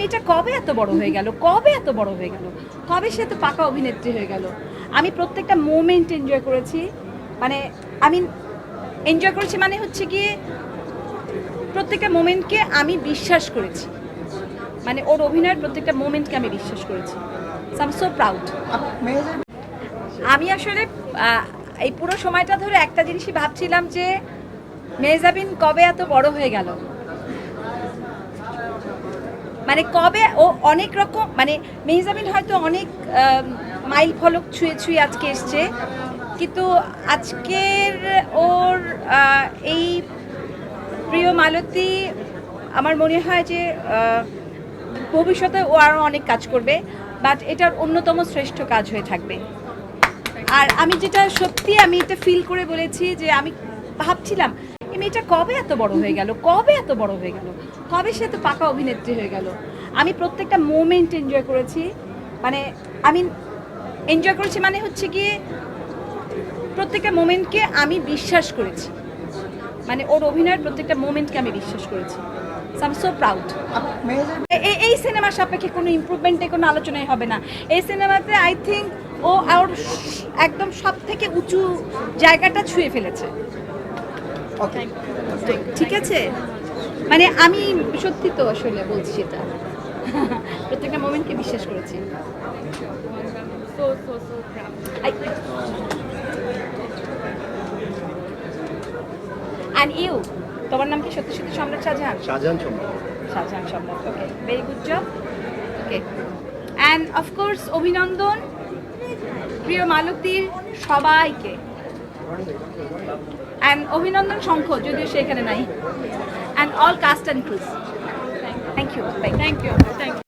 মেয়েটা কবে এত বড় হয়ে গেল? কবে এত বড় হয়ে গেল? কবে সে এত পাকা অভিনেত্রী হয়ে গেল? আমি প্রত্যেকটা মোমেন্ট এনজয় করেছি। মানে আমি এনজয় করেছি মানে হচ্ছে গিয়ে প্রত্যেকটা মোমেন্টকে আমি বিশ্বাস করেছি। মানে ওর অভিনয়ের প্রত্যেকটা মোমেন্টকে আমি বিশ্বাস করেছি। আই সো প্রাউড আমি আসলে এই পুরো সময়টা ধরে একটা জিনিসই ভাবছিলাম যে মেজাবিন কবে এত বড় হয়ে গেল? মানে কবে ও অনেক রকম মানে মেহজাবিন হয়তো অনেক মাইল ফলক ছুঁয়ে ছুঁয়ে আজকে এসছে। কিন্তু আজকের ওর এই প্রিয় মালতী, আমার মনে হয় যে ভবিষ্যতে ও আরও অনেক কাজ করবে বাট এটার অন্যতম শ্রেষ্ঠ কাজ হয়ে থাকবে। আর আমি যেটা সত্যি আমি এটা ফিল করে বলেছি যে আমি ভাবছিলাম মেয়েটা কবে এত বড় হয়ে গেল? কবে এত বড় হয়ে গেল? কবে সে এত পাকা অভিনেত্রী হয়ে গেল? আমি প্রত্যেকটা মোমেন্ট এনজয় করেছি। মানে আমি এনজয় করেছি মানে হচ্ছে গিয়ে প্রত্যেকটা মোমেন্টকে আমি বিশ্বাস করেছি। মানে ওর অভিনয়ের প্রত্যেকটা মোমেন্টকে আমি বিশ্বাস করেছি। সো প্রাউড এই এই সিনেমার সাপেক্ষে কোনো ইম্প্রুভমেন্টে কোনো আলোচনাই হবে না। এই সিনেমাতে আই থিঙ্ক ও আর একদম সব থেকে উঁচু জায়গাটা ছুঁয়ে ফেলেছে। ঠিক আছে? মানে আমি সত্যি তো আসলে বলছি এটা প্রত্যেকটা মোমেন্টকে বিশ্বাস করেছি। So, so, so proud. And you তোমার নাম কি সত্যি সত্যি সম্রাট শাহজাহান? শাহজাহান সম্রাট। শাহজাহান সম্রাট okay very good job okay and of course অভিনন্দন প্রিয় মালতীর সবাইকে। অ্যান্ড অভিনন্দন শঙ্খ যদিও সে এখানে নাই। And all cast and crew thank you thank you thank you.